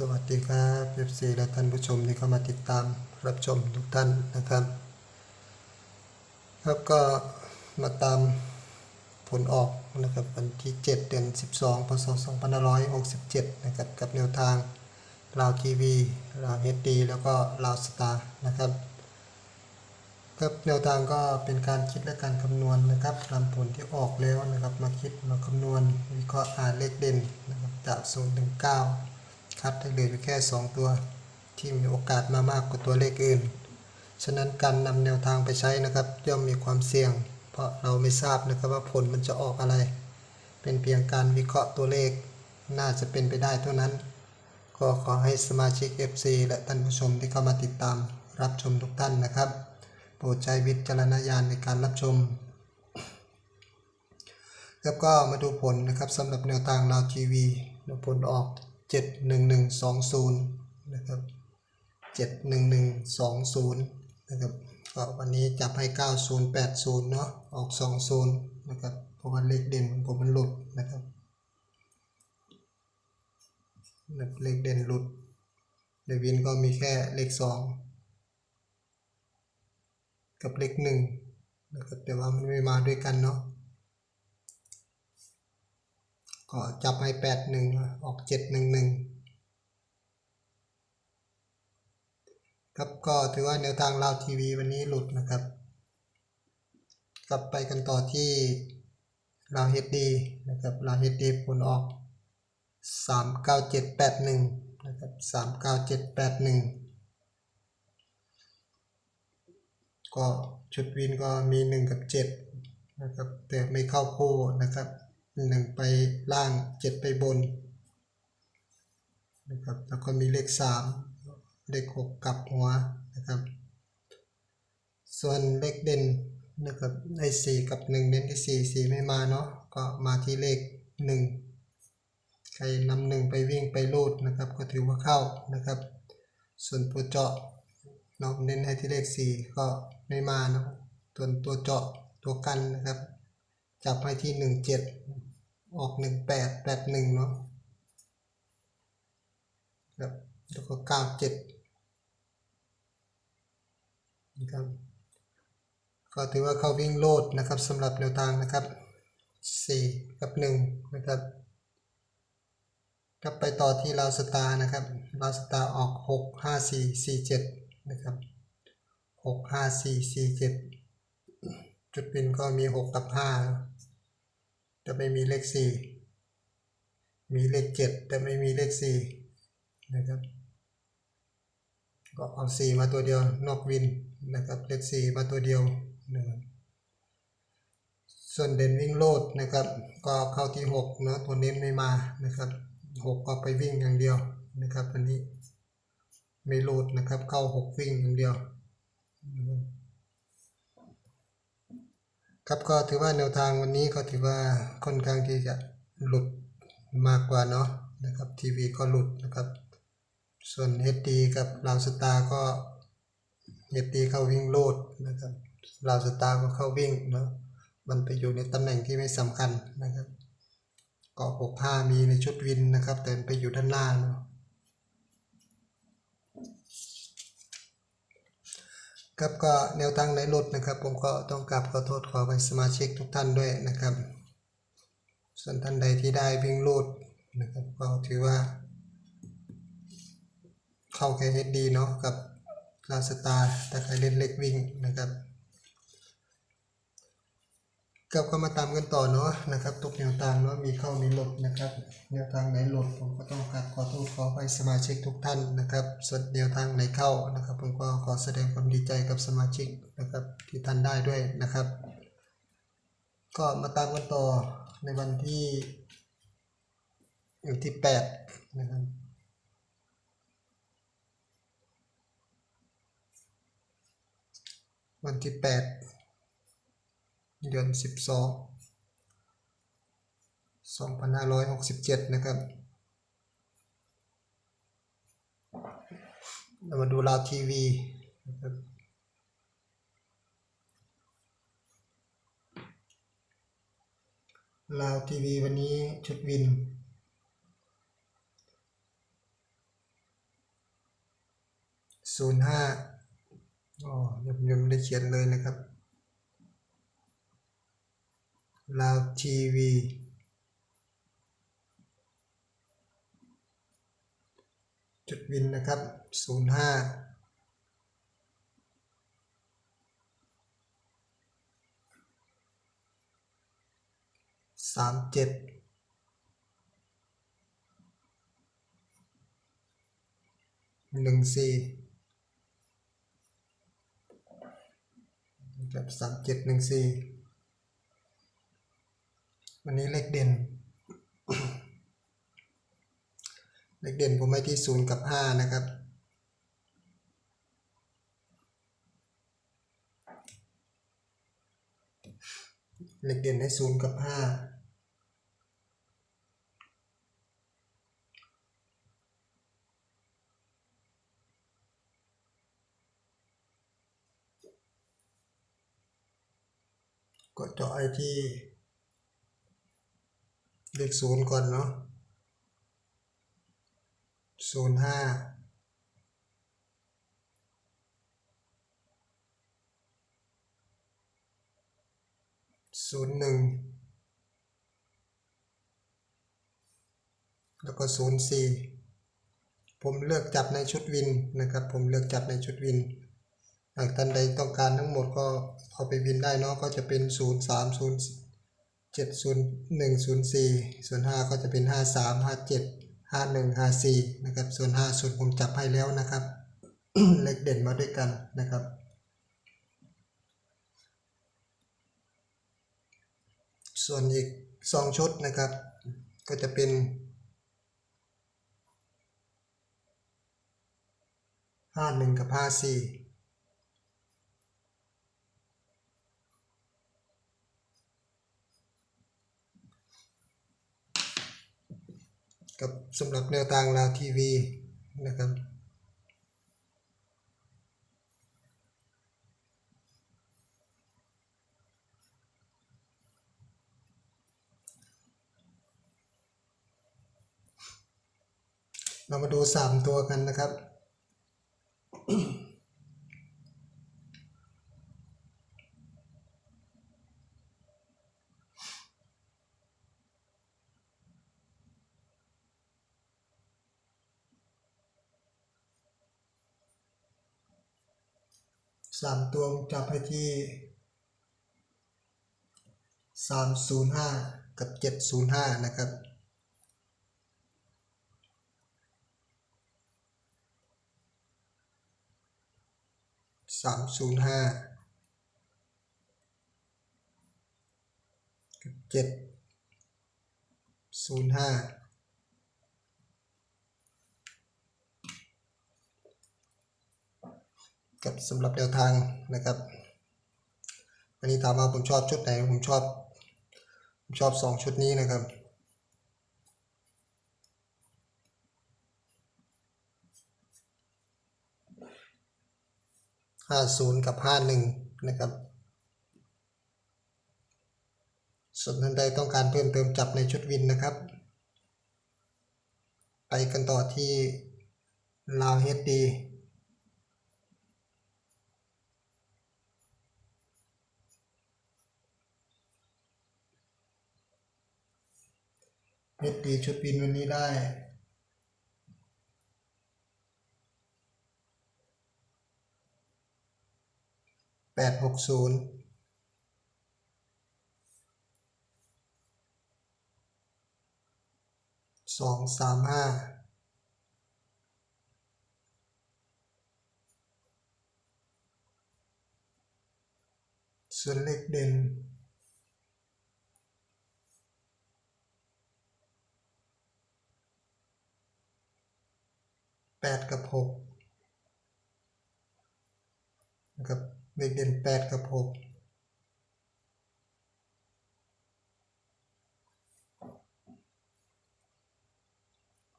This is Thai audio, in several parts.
สวัสดีครับเอฟซีและท่านผู้ชมที่เข้ามาติดตามรับชมทุกท่านนะครับ ครับก็มาตามผลออกนะครับวันที่ 7 เดือน 12 พศ 2567 นะครับกับแนวทางลาวทีวีลาวเฮดดีแล้วก็ลาวสตาร์นะครับครับแนวทางก็เป็นการคิดและการคำนวณนะครับนำผลที่ออกแล้วนะครับมาคิดมาคำนวณวิเคราะห์อ่านเลขเด่นนะครับจาก0ถึง9 คัดให้เหลืออยู่แค่ 2 ตัวที่มีโอกาสมามากกว่าตัวเลขอื่น ฉะนั้นการนำแนวทางไปใช้นะครับย่อมมีความเสี่ยง เพราะเราไม่ทราบนะครับว่าผลมันจะออกอะไร เป็นเพียงการวิเคราะห์ตัวเลข น่าจะเป็นไปได้เท่านั้น ก็ขอให้สมาชิก FC และท่านผู้ชมที่เข้ามาติดตามรับชมทุกท่านนะครับ โปรดใช้วิจารณญาณในการรับชมแล้วก็มาดูผลนะครับสำหรับแนวทางลาวทีวีผลออก 71120 นะครับ 71120 นะครับก็วันนี้จับให้ 9080 เนาะออก 20 นะครับ เพราะว่าเลขเด่นของผมมันหลุดนะครับ เลขเด่นหลุดเดวินก็มีแค่เลข 2 กับเลขหนึ่งนะครับแต่ว่ามันไม่มาด้วยกันเนาะ ก็จับให้แปดหนึ่งออกเจ็ดหนึ่งหนึ่งครับก็ถือว่าแนวทางลาวทีวีวันนี้หลุดนะครับ กลับไปกันต่อที่ลาวเฮดดีนะครับลาวเฮดดีผลออกสามเก้าเจ็ดแปดหนึ่งนะครับสามเก้าเจ็ดแปดหนึ่งก็ชุดวินก็มี 1 กับ 7 นะครับ แต่ไม่เข้าคู่นะครับ 1ไปล่าง7ไปบนนะครับแล้วก็มีเลข3เลข6กลับหัวนะครับ ส่วนเลขเด่นนะครับใน4กับ1เน้นที่4 4ไม่มาเนาะก็มาที่เลข1ใครนำหนึ่งไปวิ่งไปรูดนะครับ ก็ถือว่าเข้านะครับ ส่วนตัวเจาะเนาะเน้นให้ที่เลขสี่ก็ไม่มาเนาะตัวตัวเจาะตัวกันนะครับ จับให้ที่หนึ่งเจ็ด ออกหนึ่งแปดแปดหนึ่งเนาะครับแล้วก็เก้าเจ็ดนะครับก็ถือว่าเขาวิ่งโลดนะครับสำหรับแนวทางนะครับสี่กับหนึ่งนะครับก็ไปต่อที่ลาวสตาร์นะครับลาวสตาร์ออกหกห้าสี่สี่เจ็ดนะครับหกห้าสี่สี่เจ็ดจุดป็นก็มีหกกับห้า แต่ไม่มีเลขสี่มีเลขเจ็ดแต่ไม่มีเลขสี่นะครับ ก็เอาสี่มาตัวเดียวนอกวินนะครับเลขสี่มาตัวเดียวนะครับส่วนเด่นวิ่งโลดนะครับ ก็เข้าที่หกเนาะตัวเน้นไม่มานะครับหกก็ไปวิ่งอย่างเดียวนะครับอันนี้ไม่โหลดนะครับเข้าหกวิ่งอย่างเดียว ครับก็ถือว่าแนวทางวันนี้ก็ถือว่าค่อนข้างที่จะหลุดมากกว่าเนาะนะครับทีวีก็หลุดนะครับ ส่วน HD กับลาวสตาร์ก็ HD เข้าวิ่งโลดนะครับลาวสตาร์ก็เข้าวิ่งเนาะมันไปอยู่ในตำแหน่งที่ไม่สำคัญนะครับก็หกห้ามีในชุดวินนะครับ แต่ไปอยู่ด้านหน้าเนาะ ครับก็แนวทางในรุดนะครับ ผมก็ต้องกลับขอโทษขอไปสมาชิกทุกท่านด้วยนะครับ ส่วนท่านใดที่ได้วิ่งรูดนะครับ ก็ถือว่า เข้าแค่เฮดดีเนาะกับลาสตาร์แต่ใครเล่นเล็กวิ่งนะครับ กับก็มาตามกันต่อเนาะนะครับทุกแนวทางเนาะมีเข้ามีหลดนะครับ แนวทางไหนหลดผมก็ต้องกราบขอโทษขอไปสมาชิกทุกท่านนะครับส่วนแนวทางไหนเข้านะครับ ผมก็ขอแสดงความดีใจกับสมาชิกนะครับที่ท่านได้ด้วยนะครับ ก็มาตามกันต่อในวันที่วันที่แปดนะครับวันที่แปด เดือนสิบสองสองพันห้าร้อยหกสิบเจ็ดนะครับเรามาดูลาวทีวีนะครับลาวทีวีวันนี้ชุดวินศูนย์ห้าอ๋อยังยังไม่ได้เขียนเลยนะครับ ลาวทีวี จุดวินนะครับศูนย์ห้าสามเจ็ดหนึ่งสี่กับสามเจ็ดหนึ่งสี่ วันนี้เลขเด่น เลขเด่นผมให้ที่ศูนย์กับห้านะครับ เลขเด่นให้ศูนย์กับห้าก็เจาะไอที่ เลขศูนย์ก่อนเนาะศูนย์ห้าศูนย์หนึ่งแล้วก็ศูนย์สี่ผมเลือกจับในชุดวินนะครับ ผมเลือกจับในชุดวินหากท่านใดต้องการทั้งหมดก็เอาไปวินได้เนาะก็จะเป็นศูนย์ 701 04 ส่วน 5 ก็จะเป็น 53 57 51 54นะครับ ส่วน5ส่วนผมจับให้แล้วนะครับ เลขเด่นมาด้วยกันนะครับ ส่วนอีก 2 ชุดนะครับ ก็จะเป็น 51 กับ 54 กับสำหรับแนวทางลาวทีวีนะครับเรามาดูสามตัวกันนะครับ สามตัวจับให้ที่สามศูนย์ห้ากับเจ็ดศูนย์ห้านะครับสามศูนย์ห้ากับเจ็ดศูนย์ห้า กับสำหรับแนวทางนะครับอันนี้ถามว่าผมชอบชุดไหนผมชอบผมชอบสองชุดนี้นะครับห้าศูนย์กับห้าหนึ่งนะครับส่วนท่านใดต้องการเพิ่มเติมจับในชุดวินนะครับ ไปกันต่อที่ลาวเฮดดี เฮดดีชุดวินวันนี้ได้ แปดหกศูนย์สองสามห้าส่วนเลขเด่น แปดกับหกนะครับเลขเด่นแปดกับหก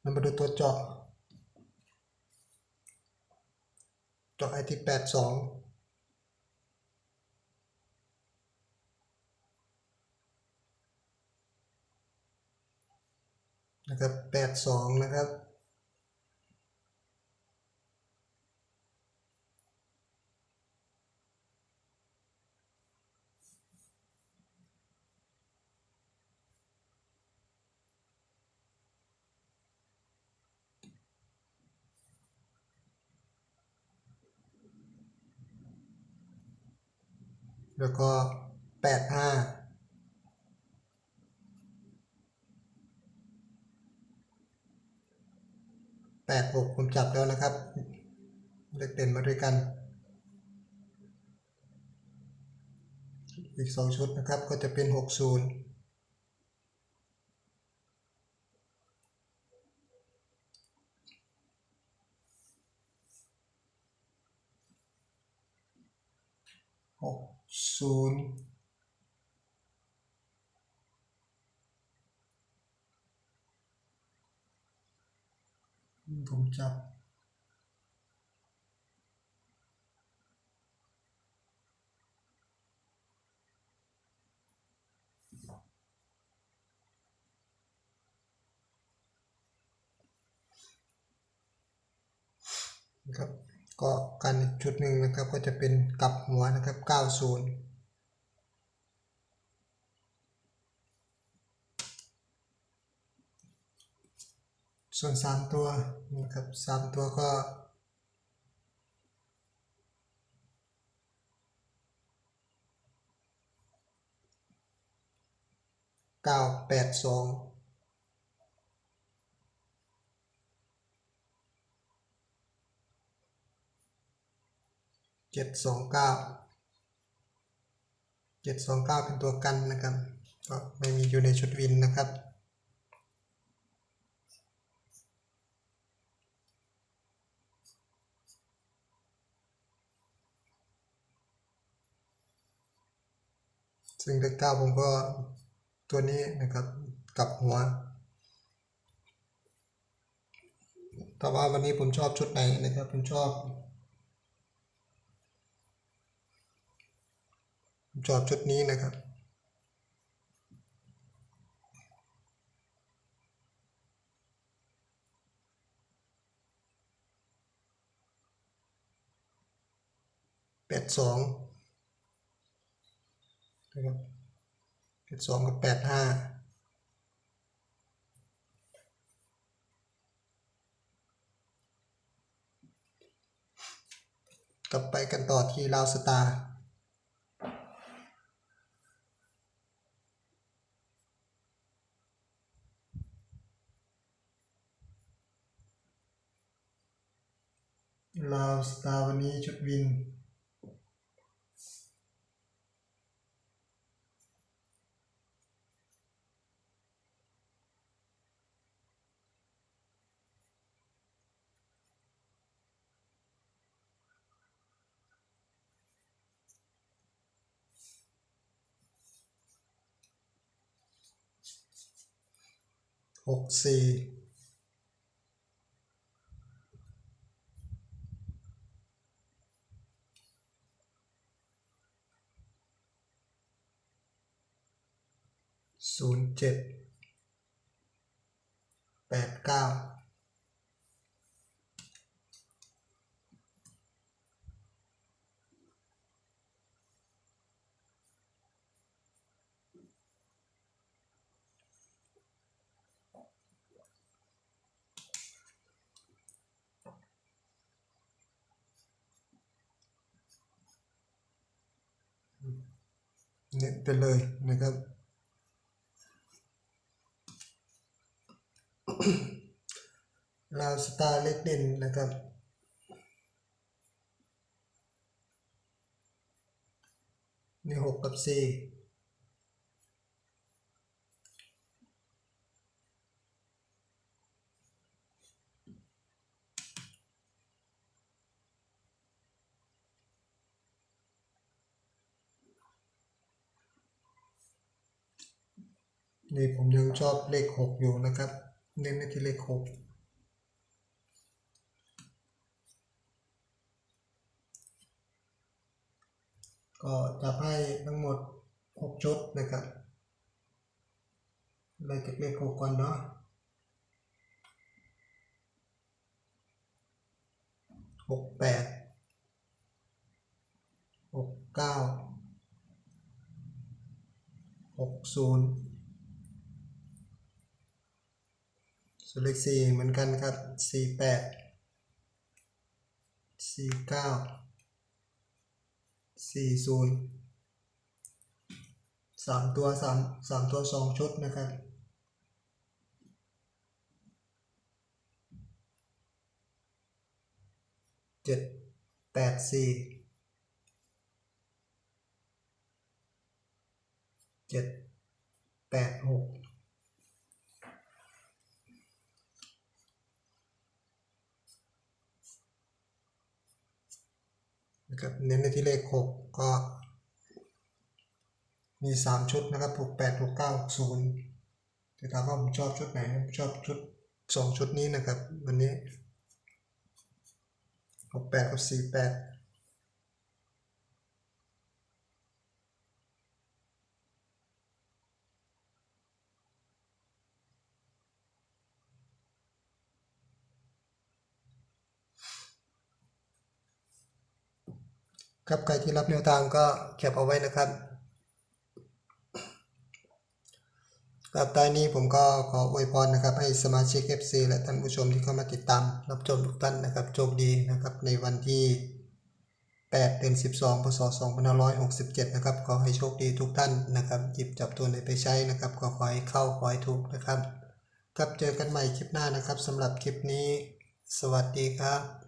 เรามาดูตัวเจาะ เจาะไอที่แปดสองนะครับแปดสองนะครับ แล้วก็แปดห้าแปดหกผมจับแล้วนะครับ เลขเด่นมาด้วยกัน อีกสองชุดนะครับก็จะเป็นหกศูนย์หก ศูนย์ผมจับครับ ก็การชุดหนึ่งนะครับก็จะเป็นกลับหัวนะครับ 90ส่วน 3 ตัวนะครับ3ตัวก็ 982 เจ็ดสองเก้าเจ็ดสองเก้าเป็นตัวกันนะครับ ก็ไม่มีอยู่ในชุดวินนะครับซึ่งเลขเก้าผมก็ตัวนี้นะครับกลับหัว แต่ว่าวันนี้ผมชอบชุดไหนนะครับ ผมชอบ ผมชอบชุดนี้นะครับ แปดสองนะครับแปดสองกับแปดห้ากับไปกันต่อที่ลาวสตาร์ ลาวสตาวันนี้ชุดวิน หกสี่ ศูนย์เจ็ดแปดเก้าเน็ตไปเลยนะครับ ลาวสตาร์เล็กเด่นนะครับนี่หกกับสี่นี่ผมยังชอบเลขหกอยู่นะครับ เน้นไปที่เลขหกก็จะให้ทั้งหมด 6 ชุดนะครับไล่จากเลขหกก่อนเนาะหกแปดหกเก้าหกศูนย์ ส่วนเลขสี่เหมือนกันครับสี่แปดสี่เก้าสี่ศูนย์สามตัวสามสามตัวสองชุดนะครับเจ็ดแปดสี่เจ็ดแปดหก เน้นในที่เลข 6 ก็ มี 3 ชุดนะครับ 6 8 6 9 6 0 แต่ถามว่าผมชอบชุดไหนชอบชุด 2 ชุดนี้นะครับ วันนี้ 6 8 กับ 4 8 ครับใครที่รับแนวทางก็แคปเอาไว้นะครับครับท้ายนี้ผมก็ขออวยพรนะครับ ให้สมาชิก FC และท่านผู้ชมที่เข้ามาติดตาม รับชมทุกท่านนะครับโชคดีนะครับ ในวันที่ 8 เดือน 12 พศ 2567 นะครับ ขอให้โชคดีทุกท่านนะครับ หยิบจับตัวไหนไปใช้นะครับก็ขอให้เข้าขอให้ถูกนะครับ ครับเจอกันใหม่คลิปหน้านะครับสำหรับคลิปนี้ สวัสดีครับ